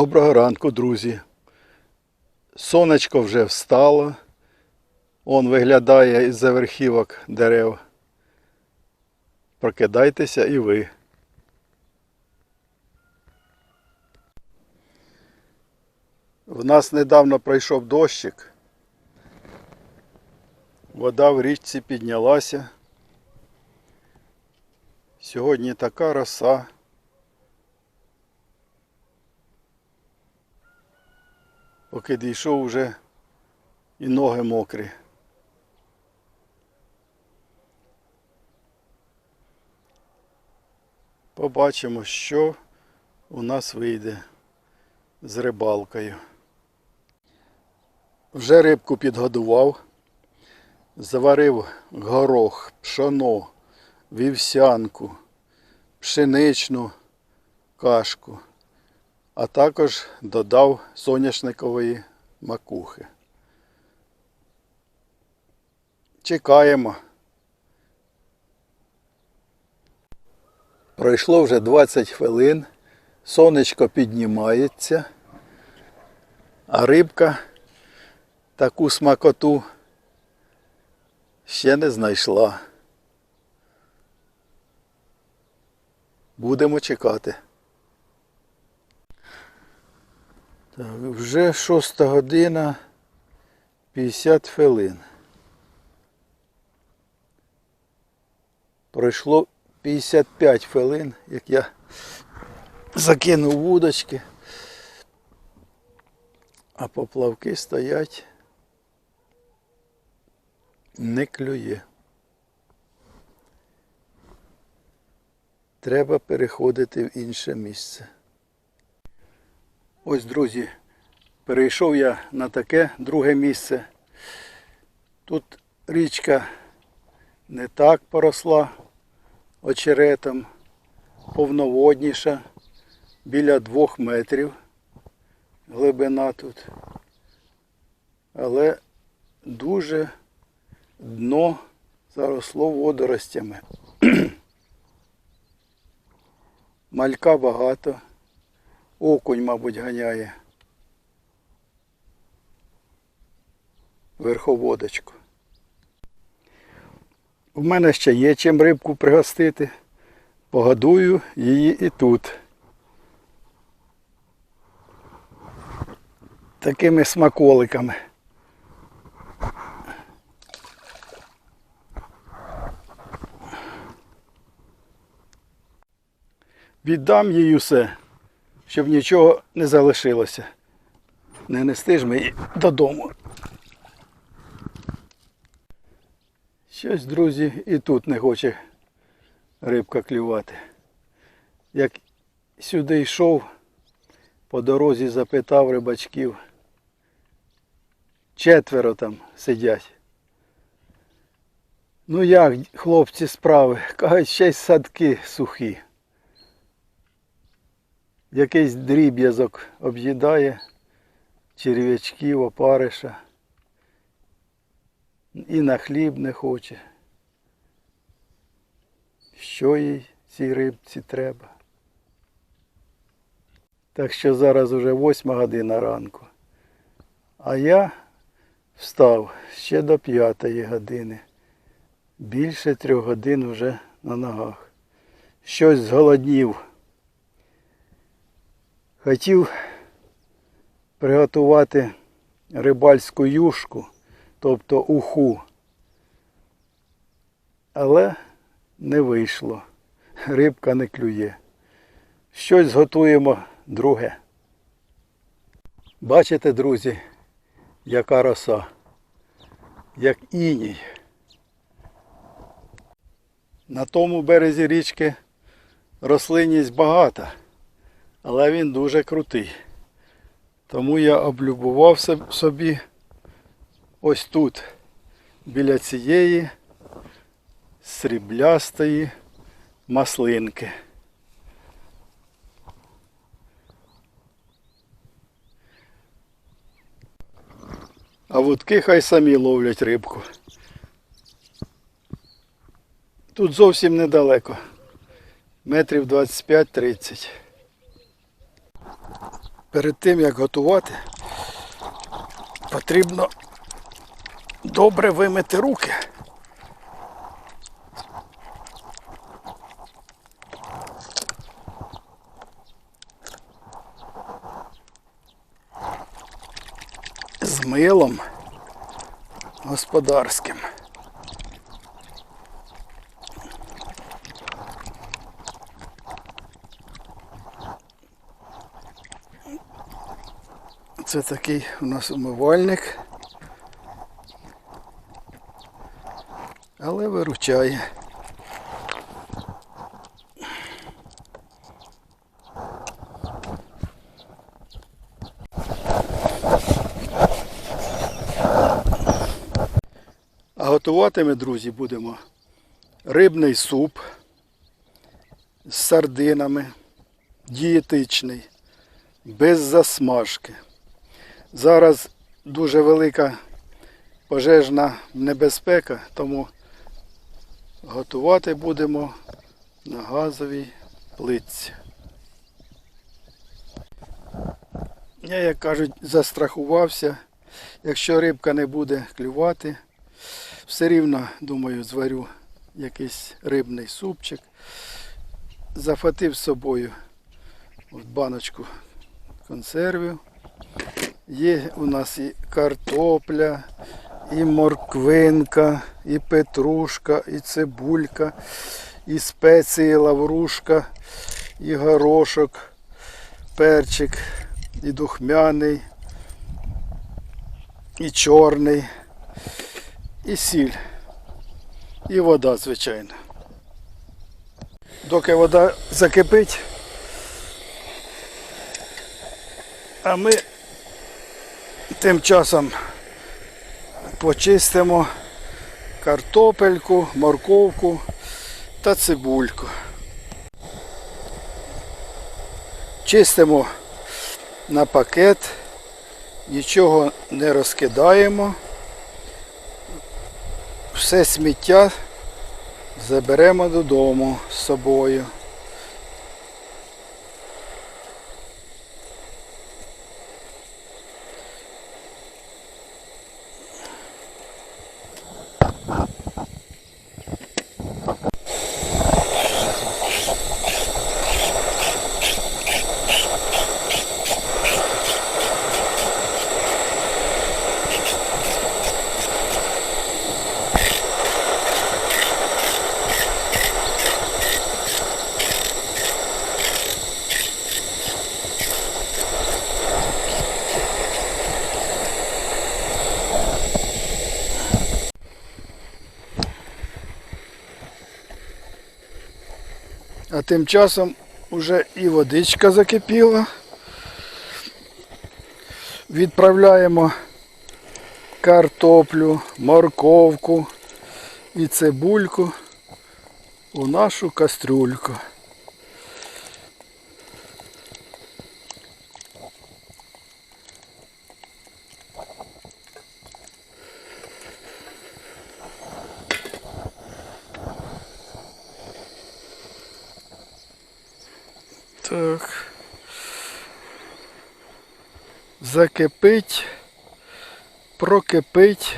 Доброго ранку, друзі. Сонечко вже встало. Он виглядає із-за верхівок дерев. Прокидайтеся і ви. В нас недавно пройшов дощик. Вода в річці піднялася. Сьогодні така роса. Поки дійшов вже і ноги мокрі. Побачимо, що у нас вийде з рибалкою. Вже рибку підгодував, заварив горох, пшоно, вівсянку, пшеничну кашку а також додав соняшникової макухи. Чекаємо. Пройшло вже 20 хвилин, сонечко піднімається, а рибка таку смакоту ще не знайшла. Будемо чекати. Так, вже 6 година 50 хвилин. Пройшло 55 хвилин, як я закинув вудочки, а поплавки стоять, не клює. Треба переходити в інше місце. Ось, друзі, перейшов я на таке друге місце. Тут річка не так поросла очеретом, повноводніша, біля двох метрів глибина тут. Але дуже дно заросло водоростями. Малька багато. Окунь, мабуть, ганяє. Верховодочку. У мене ще є чим рибку пригостити. Погодую її і тут. Такими смаколиками. Віддам їй усе щоб нічого не залишилося. Не нести ж ми її додому. Щось, друзі, і тут не хоче рибка клювати. Як сюди йшов, по дорозі запитав рибачків. Четверо там сидять. Ну як, хлопці, справи? Кажуть, ще й садки сухі якийсь дріб'язок об'їдає черв'ячків, опариша. І на хліб не хоче. Що їй цій рибці треба? Так що зараз уже восьма година ранку. А я встав ще до п'ятої години. Більше трьох годин вже на ногах. Щось зголоднів. Хотів приготувати рибальську юшку, тобто уху, але не вийшло. Рибка не клює. Щось зготуємо друге. Бачите, друзі, яка роса, як іній. На тому березі річки рослинність багата але він дуже крутий. Тому я облюбував собі ось тут, біля цієї сріблястої маслинки. А вудки хай самі ловлять рибку. Тут зовсім недалеко. Метрів 25-30. Перед тим як готувати, потрібно добре вимити руки. З милом господарським. Це такий у нас умивальник. Але виручає. А готувати ми, друзі, будемо рибний суп з сардинами, дієтичний, без засмажки. Зараз дуже велика пожежна небезпека, тому готувати будемо на газовій плитці. Я, як кажуть, застрахувався. Якщо рибка не буде клювати, все рівно, думаю, зварю якийсь рибний супчик. Захватив з собою от баночку консервів. Є у нас і картопля, і морквинка, і петрушка, і цибулька, і спеції, лаврушка, і горошок, перчик, і духмяний, і чорний, і сіль, і вода, звичайно. Доки вода закипить, а ми тим часом почистимо картопельку, морковку та цибульку. Чистимо на пакет, нічого не розкидаємо. Все сміття заберемо додому з собою. Тим часом вже і водичка закипіла. Відправляємо картоплю, морковку і цибульку у нашу кастрюльку. Закипить, прокипить.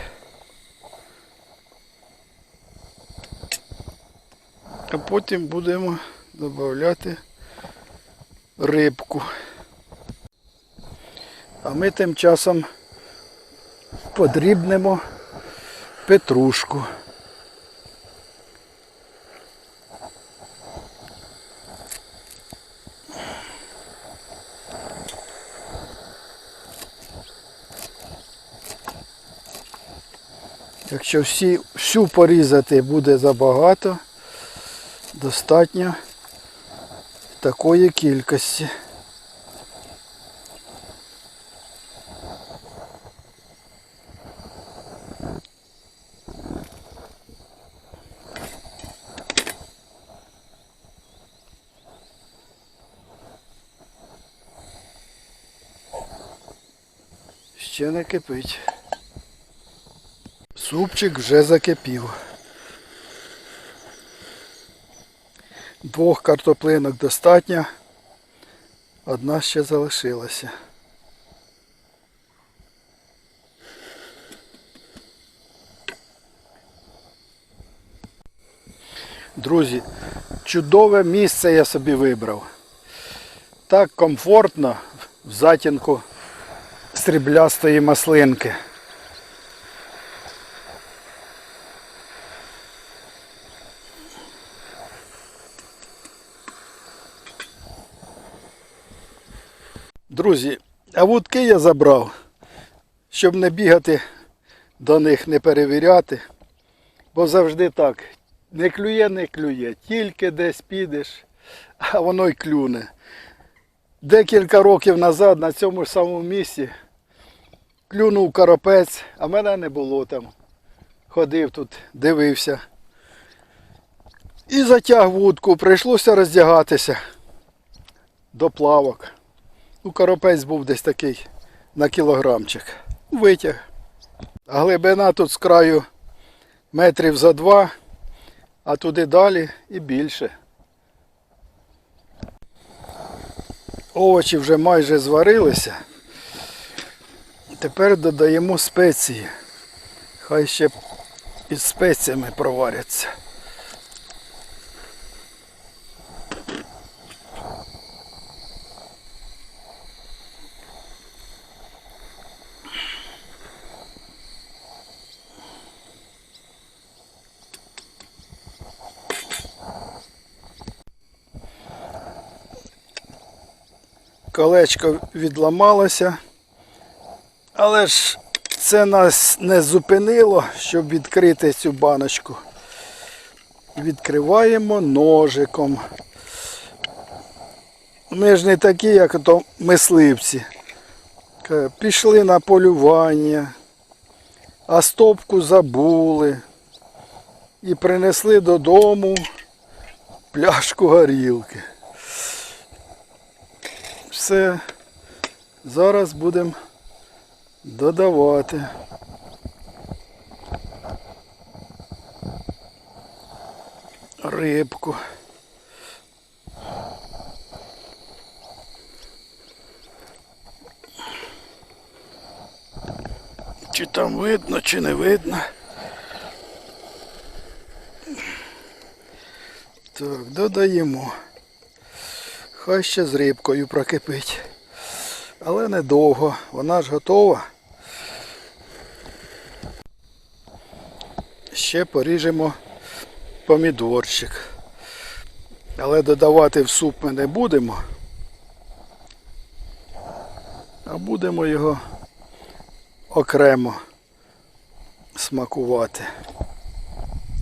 А потім будемо додати рибку. А ми тим часом подрібнемо петрушку. Якщо всі, всю порізати буде забагато, достатньо такої кількості. Ще не кипить. Супчик вже закипів. Двох картоплинок достатньо. Одна ще залишилася. Друзі, чудове місце я собі вибрав. Так комфортно в затінку стріблястої маслинки. Друзі, а вудки я забрав, щоб не бігати до них, не перевіряти. Бо завжди так. Не клює, не клює. Тільки десь підеш, а воно й клюне. Декілька років назад на цьому ж самому місці клюнув коропець, а мене не було там. Ходив тут, дивився. І затяг вудку, прийшлося роздягатися до плавок. Ну, коропець був десь такий на кілограмчик. Витяг. Глибина тут з краю метрів за два, а туди далі і більше. Овочі вже майже зварилися. Тепер додаємо спеції. Хай ще із спеціями проваряться. Колечко відламалося. Але ж це нас не зупинило, щоб відкрити цю баночку. Відкриваємо ножиком. Ми ж не такі, як ото мисливці. Пішли на полювання, а стопку забули і принесли додому пляшку горілки. Все, зараз будемо додавати. Рибку. Чи там видно, чи не видно. Так, додаємо. Хай ще з рибкою прокипить. Але недовго, вона ж готова. Ще поріжемо помідорчик. Але додавати в суп ми не будемо. А будемо його окремо смакувати.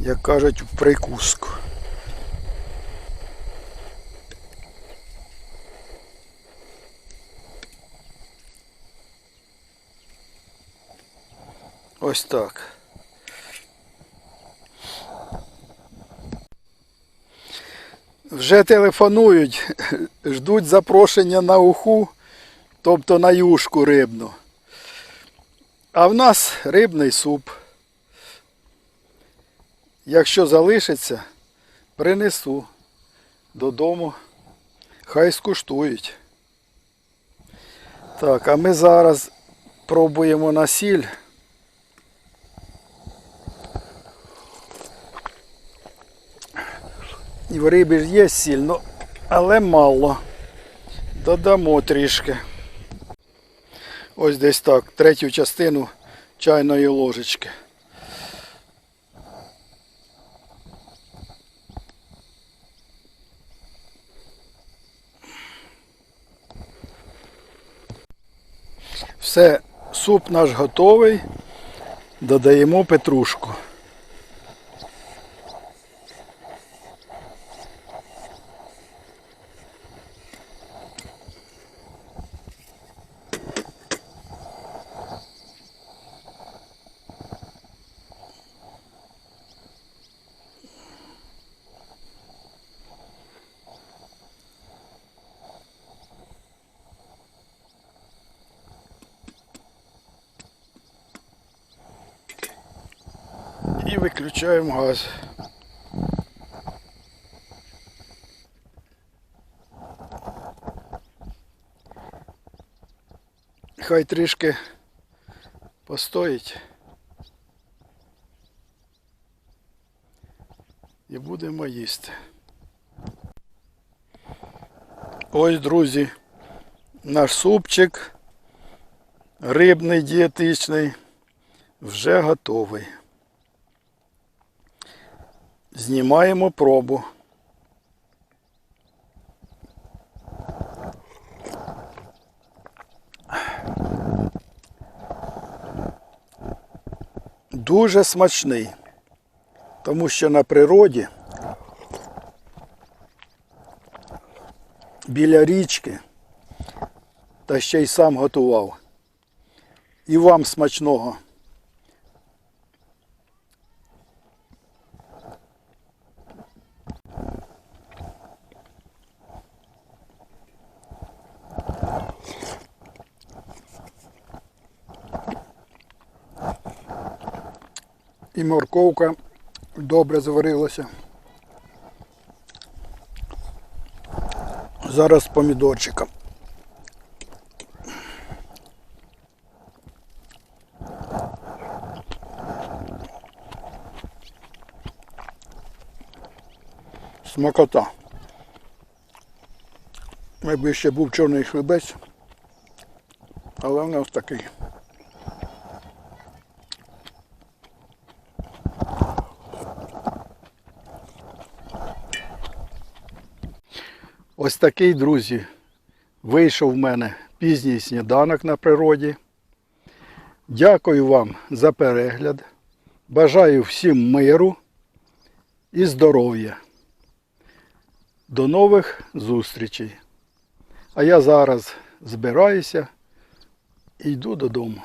Як кажуть, в прикуску. Ось так. Вже телефонують, ждуть запрошення на уху, тобто на юшку рибну. А в нас рибний суп. Якщо залишиться, принесу додому. Хай скуштують. Так, а ми зараз пробуємо на сіль. І в рибі ж є сіль, ну, але мало. Додамо трішки. Ось десь так, третю частину чайної ложечки. Все, суп наш готовий. Додаємо петрушку. І газ. Хай трішки постоїть. і будемо їсти. Ось, друзі, наш супчик рибний дієтичний вже готовий. Знімаємо пробу. Дуже смачний, тому що на природі біля річки та ще й сам готував. І вам смачного. Морковка добре зварилася. Зараз з помідорчиком. Смакота. Якби ще був чорний хлібець, але в нас такий. Ось такий, друзі, вийшов в мене пізній сніданок на природі. Дякую вам за перегляд. Бажаю всім миру і здоров'я. До нових зустрічей. А я зараз збираюся і йду додому.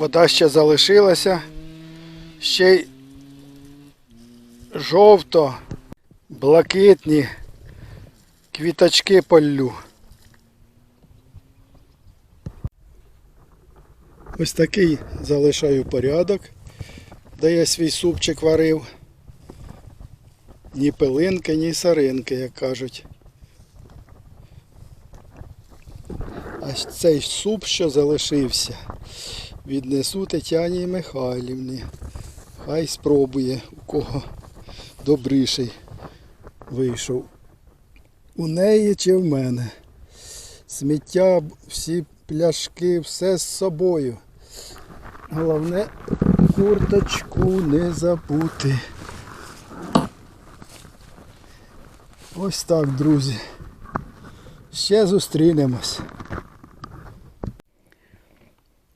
Вода ще залишилася. Ще й жовто, блакитні квіточки полю. Ось такий залишаю порядок, де я свій супчик варив. Ні пилинки, ні саринки, як кажуть. А цей суп, що залишився, віднесу Тетяні Михайлівні. Хай спробує, у кого добріший вийшов. У неї чи в мене. Сміття, всі пляшки, все з собою. Головне курточку не забути. Ось так, друзі. Ще зустрінемось.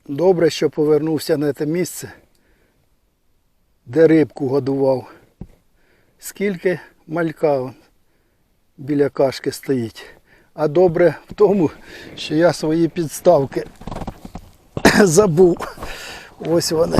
Добре, що повернувся на те місце, де рибку годував. Скільки малька біля кашки стоїть. А добре в тому, що я свої підставки забув. Ось вони.